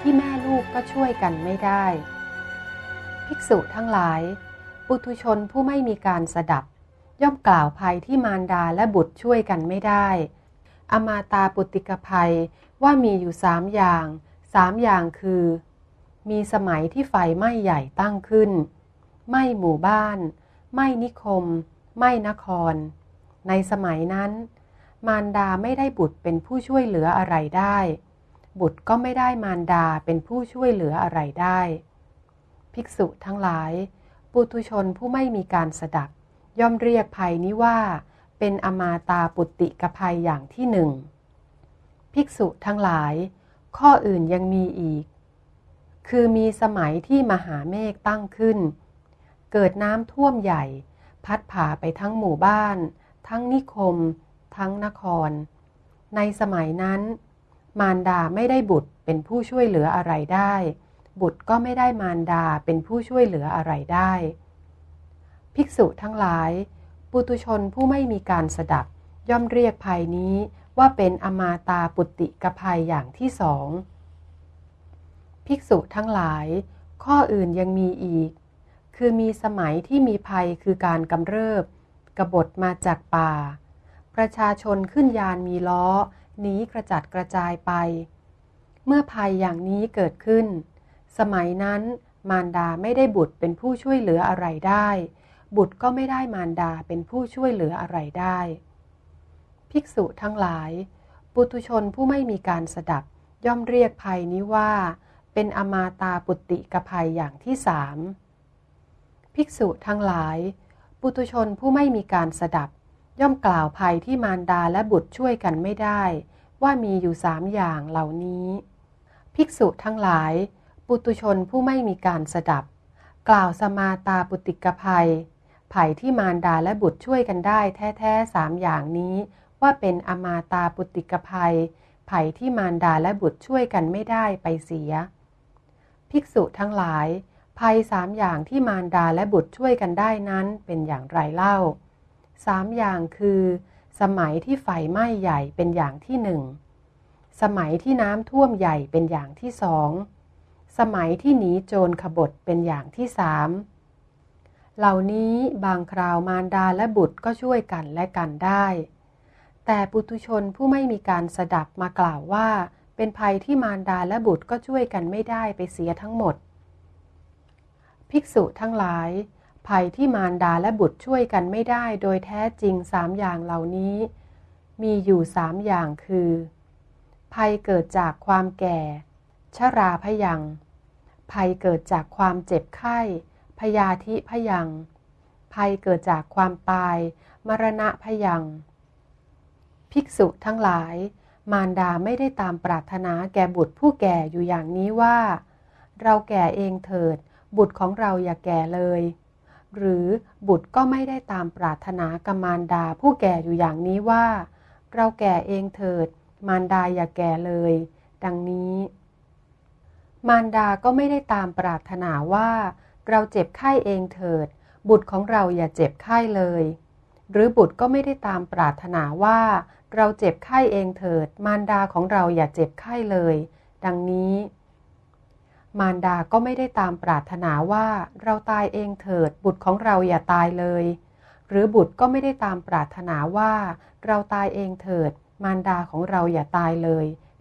ที่แม่ลูกก็ช่วยกันไม่ได้ ภิกษุทั้งหลาย ปุถุชนผู้ไม่มีการสดับ ย่อมกล่าวภัยที่มารดาและบุตรช่วยกันไม่ได้ อมาตาปุติกภัยว่ามีอยู่สามอย่างสามอย่างคือ มีสมัยที่ไฟไหม้ใหญ่ตั้งขึ้น ไหม้หมู่บ้าน ไหม้นิคม ไหม้นคร ในสมัยนั้น มารดาไม่ได้บุตรเป็นผู้ช่วยเหลืออะไรได้ บุตรก็ไม่ได้มารดาเป็นผู้ช่วยเหลืออะไรได้ ภิกษุทั้งหลาย ปุถุชนผู้ไม่มีการสดับ ย่อมเรียกภัยนี้ว่า เป็นอมาตาปุติกภัยอย่างที่หนึ่ง ภิกษุทั้งหลาย ข้ออื่นยังมีอีก คือมีสมัยที่มหาเมฆตั้งขึ้น เกิดน้ำท่วมใหญ่ พัดผ่าไปทั้งหมู่บ้าน ทั้งนิคม ทั้งนคร ในสมัยนั้น มารดาไม่ได้บุตรเป็นผู้ช่วยเหลืออะไรได้ บุตรก็ไม่ได้มารดาเป็นผู้ช่วยเหลืออะไรได้ ภิกษุทั้งหลาย ปุตุชนผู้ไม่มีการสดับ ย่อมเรียกภัยนี้ว่าเป็นอมาตาปุติกภัยอย่างที่สอง ภิกษุทั้งหลาย ข้ออื่นยังมีอีก คือมีสมัยที่มีภัยคือการกำเริบ กบฏมาจากป่า ประชาชนขึ้นยานมีล้อ นีกระจัดกระจายไป เมื่อภัยอย่างนี้เกิดขึ้น สมัยนั้นมารดาไม่ได้บุตรเป็นผู้ช่วยเหลืออะไรได้ บุตรก็ไม่ได้มารดาเป็นผู้ช่วยเหลืออะไรได้ ภิกษุทั้งหลาย ปุตุชนผู้ไม่มีการสดับย่อมเรียกภัยนี้ว่า เป็นอมาตาปุติกภัยอย่างที่สามภิกษุทั้งหลาย ปุตุชนผู้ไม่มีการสดับ ย่อมกล่าวภัยที่มารดาและบุตรช่วยกันไม่ได้ ว่ามีอยู่สามอย่างเหล่านี้ ภิกษุทั้งหลาย ปุตุชนผู้ไม่มีการสดับ กล่าวสมาตาปุติกภัยภัยที่มารดาและบุตรช่วยกันได้ แท้ๆสามอย่างนี้ ว่าเป็นอมาตาปุติกภัยภัยที่มารดาและบุตรช่วยกันไม่ได้ไปเสีย ภิกษุทั้งหลายภัยสามอย่างที่มารดาและบุตรช่วยกันได้นั้นเป็นอย่างไรเล่า สามอย่างคือ สมัยที่ไฟไหม้ใหญ่เป็นอย่างที่หนึ่งสมัยที่น้ำท่วมใหญ่เป็นอย่างที่สองสมัยที่หนีโจรขบฏเป็นอย่างที่สามเหล่านี้บางคราวมารดาและบุตรก็ช่วยกันและกันได้ แต่ปุถุชนผู้ไม่มีการสดับมากล่าวว่า เป็นภัยที่มารดาและบุตรก็ช่วยกันไม่ได้ไปเสียทั้งหมด ภิกษุทั้งหลาย ภัยที่มารดาและบุตรช่วยกันไม่ได้ โดยแท้จริงสามอย่างเหล่านี้ มีอยู่สามอย่างคือ ภัยเกิดจากความแก่ ชราพยัง ภัยเกิดจากความเจ็บไข้ พยาธิพยัง ภัยเกิดจากความตาย มรณะพยัง ภิกษุทั้งหลาย มารดาไม่ได้ตามปรารถนาแก่บุตรผู้แก่อยู่อย่างนี้ว่า เราแก่เองเถิด บุตรของเราอย่าแก่เลย หรือบุตรก็ไม่ได้ตามปรารถนากมารดาผู้แก่อยู่อย่างนี้ว่า เราแก่เองเถิด มารดาอย่าแก่เลย ดังนี้ มารดาก็ไม่ได้ตามปรารถนาว่า เราเจ็บไข้เองเถิด บุตรของเราอย่าเจ็บไข้เลย หรือบุตรก็ไม่ได้ตามปรารถนาว่า เราเจ็บไข้เองเถิด มารดาของเราอย่าเจ็บไข้เลย ดังนี้ มารดาก็ไม่ได้ตามปรารถนาว่าเราตายเองเถิด บุตรของเราอย่าตายเลย หรือบุตรก็ไม่ได้ตามปรารถนาว่า เราตายเองเถิด มารดาของเราอย่าตายเลย